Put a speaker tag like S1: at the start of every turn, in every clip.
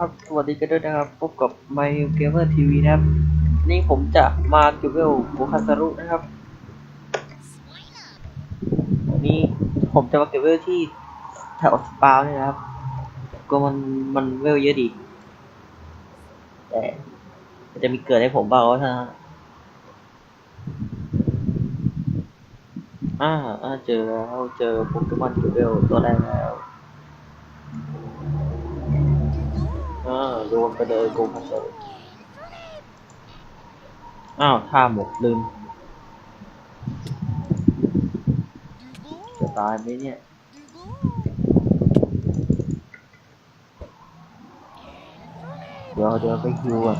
S1: ครับสวัสดีกันด้วยนะครับ พบกับ My Gamer TV นะครับ นี่ผมจะมาเก็บเวลโบคาซารุนะครับ วันนี้ผมจะมาเก็บเวลที่แถวสปาวนี่นะครับ ก็มันมันเวลเยอะดี แต่จะมีเกิดให้ผมบ้างว่าถ้าอ่าอ่าเจอแล้วเจอโปเกมอนเก็บเวลตัวแรกแล้ว อ่ารวมไปเลยโกคาโซอ้าวท่าหมกลืม จะตายไหมเนี่ยเดี๋ยวเดี๋ยวไปคิวอะ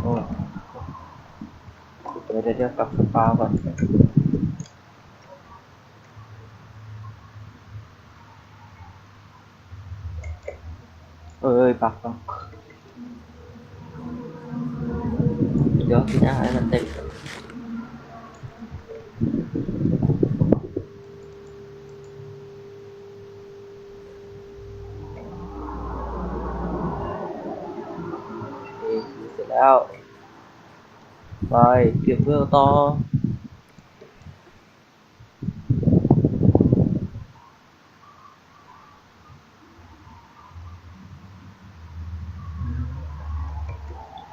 S1: โอ้เดี๋ยวเดี๋ยวเดี๋ยวกลับสปาก่อน เอ้ยปักปักเดี๋ยวกินอาหารให้มันเต็มก่อนโอเคเสร็จแล้ว ไ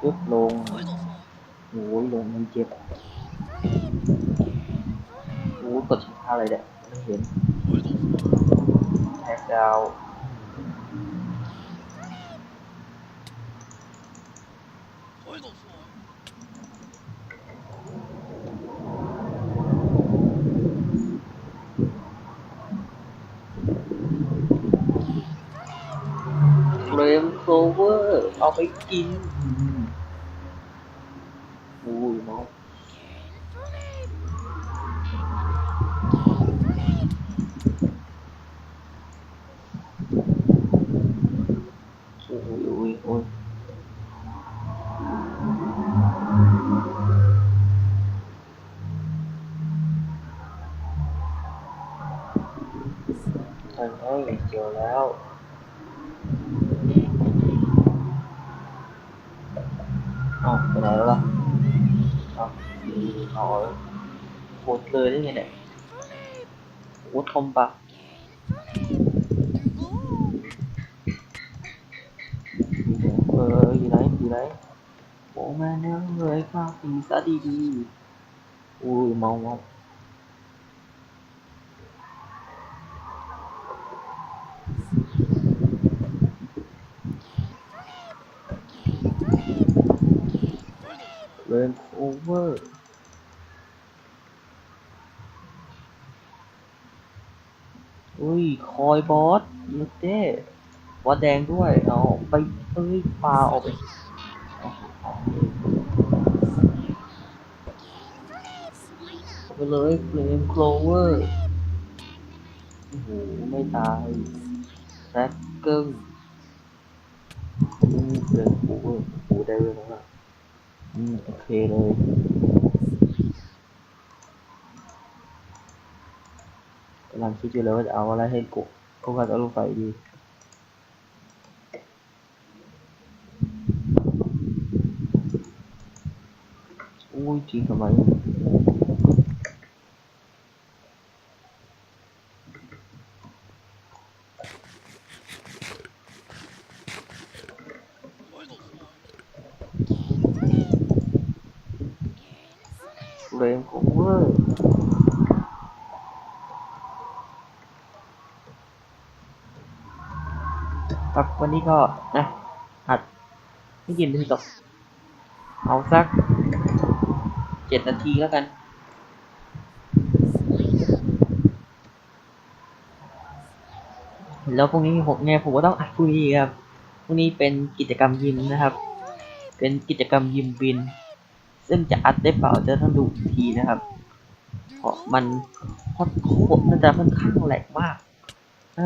S1: ปเก็บเวลต่อปึ๊บลงโอ้ยลงมันเจ็บโอ้ยกดชิงท่าอะไรเนี่ยไม่เห็นแท็กดาวเฟรมโคเวอร์เอาไปกิน ใช่เอ้ยเจอแล้วเอาไปไหนแล้วล่ะเอาเอาโคตรเลยได้ไงเนี่ยโคตรคอมปะเอออยู่ไหนอยู่ไหนโอ้แม่เนี่ยเลยข้าปีซะดีดีๆอุ้ยเมาเมาเรนโอ เวอร์อุ้ย คอยบอสยูเต้บอสแดงด้วย เอาไปเอ้ยปลาออกไปไปเลยเฟลมโคลเวอร์โอ้โห ไม่ตายแร็กเกิลอืมเฟลมโคลเวอร์โอ้โหได้เลยนะ อืมโอเคเลยกำลังคิดอยู่เลยว่าจะเอาอะไรให้กบก็ว่าจะเอาลูกไฟดีอุ้ยจริงทำไม เรนโคเวอร์ครับวันนี้ก็นะหัดไม่กินเลยตกเอาสักเจ็ดนาทีแล้วกันแล้วพรุ่งนี้ผมเนี่ยผมก็ต้องอัดพรุ่งนี้ครับ พรุ่งนี้เป็นกิจกรรมยิมนะครับ เป็นกิจกรรมยิมบิน ซึ่งจะอัดได้เปล่าจะต้องดูอีกทีนะครับ เพราะมันพรโคตรน่าจะค่อนข้างแหลกมาก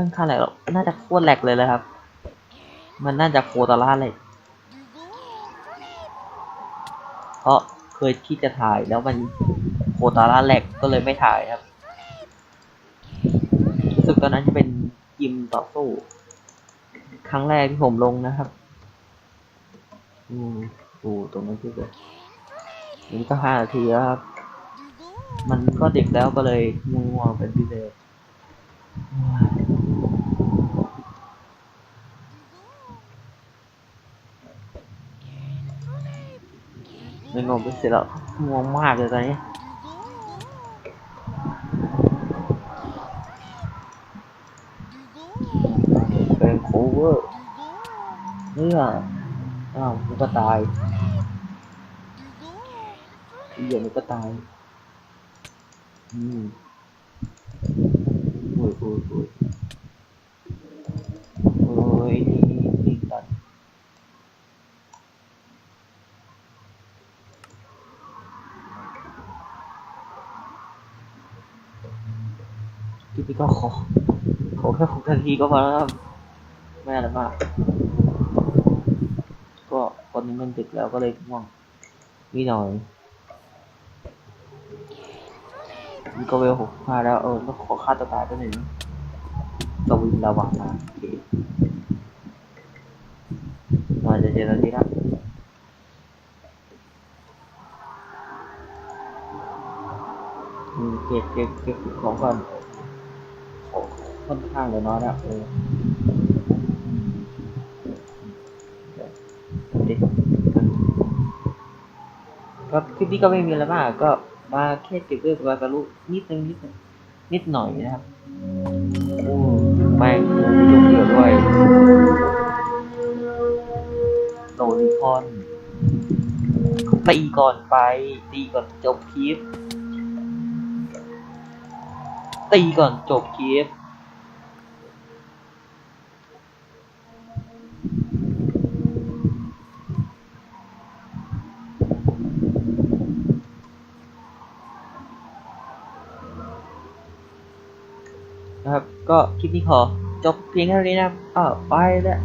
S1: ค่อนข้างแหลกหรอน่าจะโคตรแหลกเลยเลยครับ มันน่าจะโคตรล่าแหลกเพราะเคยที่จะถ่ายแล้วมันโคตรล่าแหลกก็เลยไม่ถ่ายครับรู้สึกตอนนั้นจะเป็นยิมต่อสู้ครั้งแรกที่ผมลงนะครับ อืมดูตรงนั้นที่เกิด นี่ก็ห้านาทีแล้วครับ มันก็ดึกแล้วก็เลยง่วงเป็นพิเศษไม่งงเป็นเสร็จแล้วง่วงมากเลยตอนนี้เป็นโคเวอร์เนี่ยอ้าวมันก็ตาย เหี้ยมันก็ตาย อืมโอ้ยโอ้ยโอ้ยโอ้ยนี่นี่ตัดคลิปนี้ก็ขอ ขอแค่หกนาทีก็พอแล้วครับไม่อะไรมาก ก็ตอนนี้มันดึกแล้วก็เลยง่วงนิดหน่อย นี่ก็เวลหกห้าแล้วเออต้องขอค่าตัวตายไปหนึ่งสวินระวังมาโอเคมาจะเจอนาทีแล้วอืมเก็บเก็บเก็บของก่อนโอ้ค่อนข้างเลยน้อยแล้วเออดิก็คลิปนี้ก็ไม่มีอะไรมากก็ มาแค่เก็บเรื่องวากรุนิดนึงนิดนึงนิดหน่อยนะครับโอ้แม่งมีลูกเดือดด้วยโดนิคอนตีก่อนไป ตีก่อนจบคลิปตีก่อนจบคลิป นะครับ ก็คลิปนี้ขอจบเพียงเท่านี้นะครับอ้าวไปแล้ว